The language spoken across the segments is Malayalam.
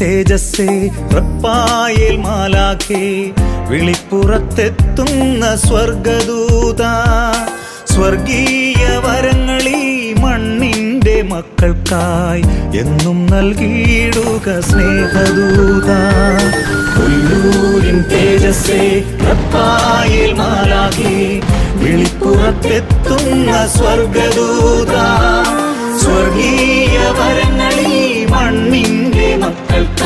തേജസ്സേ റപ്പായേൽ മാലാക്കി വിളിപ്പുറത്തെത്തുന്ന സ്വർഗദൂത സ്വർഗീയ വരങ്ങളീ മണ്ണിന്റെ മക്കൾക്കായി എന്നും നൽകിയിടുക സ്നേഹദൂത. കൊല്ലൂരിൻ തേജസ്സേ റപ്പായേൽ മാലാക്കി വിളിപ്പുറത്തെത്തുന്ന സ്വർഗദൂത സ്വർഗീയ വരങ്ങളീ മണ്ണിന്റെ മക്കൾക്കായി എന്നും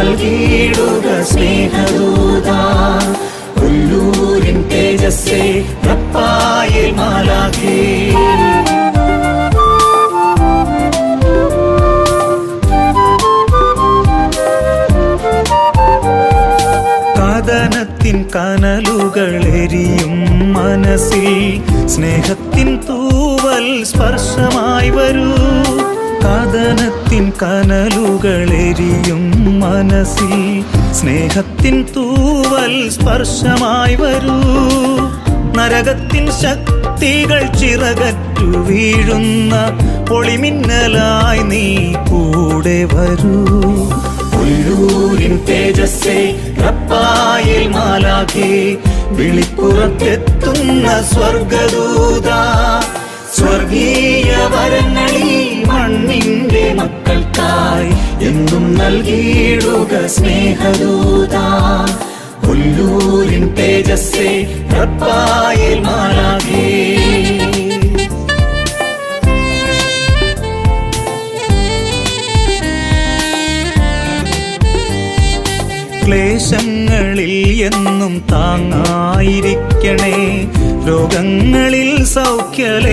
നൽകിയിടുക സ്നേഹദൂത. ഉള്ളൂരിൻ തേജസ്സേ റപ്പായേൽ മാലാഖേ. കഥനത്തിൻ കനലുകൾ എരിയും മനസ്സിൽ സ്നേഹത്തിൻ തൂവൽ സ്പർശമായി വരൂ. കഥനത്തിൻ കനലുകൾ എരിയും മനസ്സിൽ. സ്നേഹത്തിൻ തൂവൽ സ്പർശമായി വരൂ. നരകത്തിൻ ശക്തികൾ ചിറകറ്റു വീഴുന്ന പൊളിമിന്നലായി നീ കൂടെ വരൂ. ഉള്ളൂരിൻ തേജസ്സേ മാലാഖേ വിളിപ്പുറത്തെത്തുന്ന സ്വർഗദൂത സ്വർഗീയ മണ്ണിന്റെ മക്കൾക്കായി എന്നും നൽകിയിടുക സ്നേഹദൂത. ഉല്ലൂരിൻ തേജസ്സേ റപ്പായിൽ മാറാകേ. ക്ലേശങ്ങളിൽ എന്നും താങ്ങായിരിക്കണേ. രോഗങ്ങളിൽ സൗഖ്യലേപമാകൂ.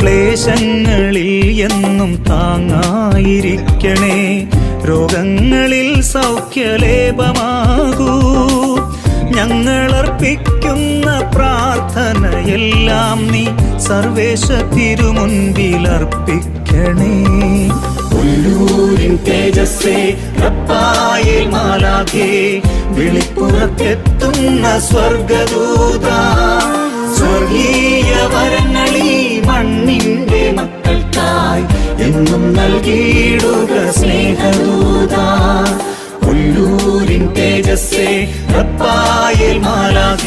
ക്ലേശങ്ങളിൽ എന്നും താങ്ങായിരിക്കണേ. രോഗങ്ങളിൽ സൗഖ്യലേപമാകൂ. ഞങ്ങളർപ്പിക്കുന്ന പ്രാർത്ഥനയെല്ലാം നീ സർവേശ തിരുമുൻപിൽ അർപ്പിക്കണേ തേജസ്സേ മാലാകെ മാലാഖേ. വിളിപ്പുറത്തെത്തുന്ന സ്വർഗദൂത സ്വർഗീയ സ്നേഹത്തോടും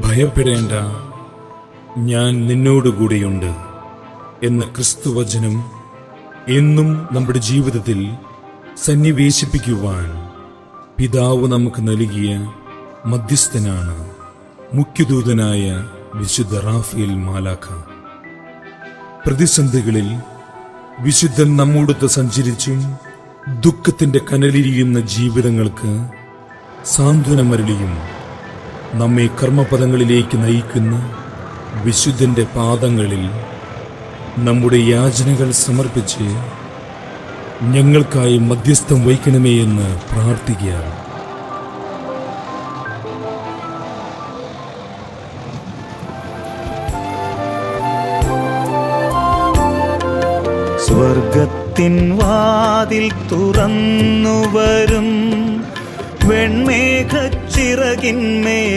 ഭയപ്പെടേണ്ട ഞാൻ നിന്നോടുകൂടിയുണ്ട് എന്ന ക്രിസ്തുവചനം എന്നും നമ്മുടെ ജീവിതത്തിൽ സന്നിവേശിപ്പിക്കുവാൻ പിതാവ് നമുക്ക് നൽകിയ മധ്യസ്ഥനാണ് മുഖ്യദൂതനായ വിശുദ്ധ റാഫേൽ മാലാഖ. പ്രതിസന്ധികളിൽ വിശുദ്ധൻ നമ്മോടൊത്ത് സഞ്ചരിച്ചും ദുഃഖത്തിന്റെ കനലിരിയുന്ന ജീവിതങ്ങൾക്ക് സാന്ത്വനമരളിയും നമ്മെ കർമ്മപദങ്ങളിലേക്ക് നയിക്കുന്ന വിശുദ്ധന്റെ പാദങ്ങളിൽ നമ്മുടെ യാചനകൾ സമർപ്പിച്ച് ഞങ്ങൾക്കായി മധ്യസ്ഥം വഹിക്കണമേ എന്ന് പ്രാർത്ഥിക്കുക സ്വർഗത്തിൻ വാതിൽ തുറന്നു വരും വെൺമേഘച്ചിറകിന്മേൽ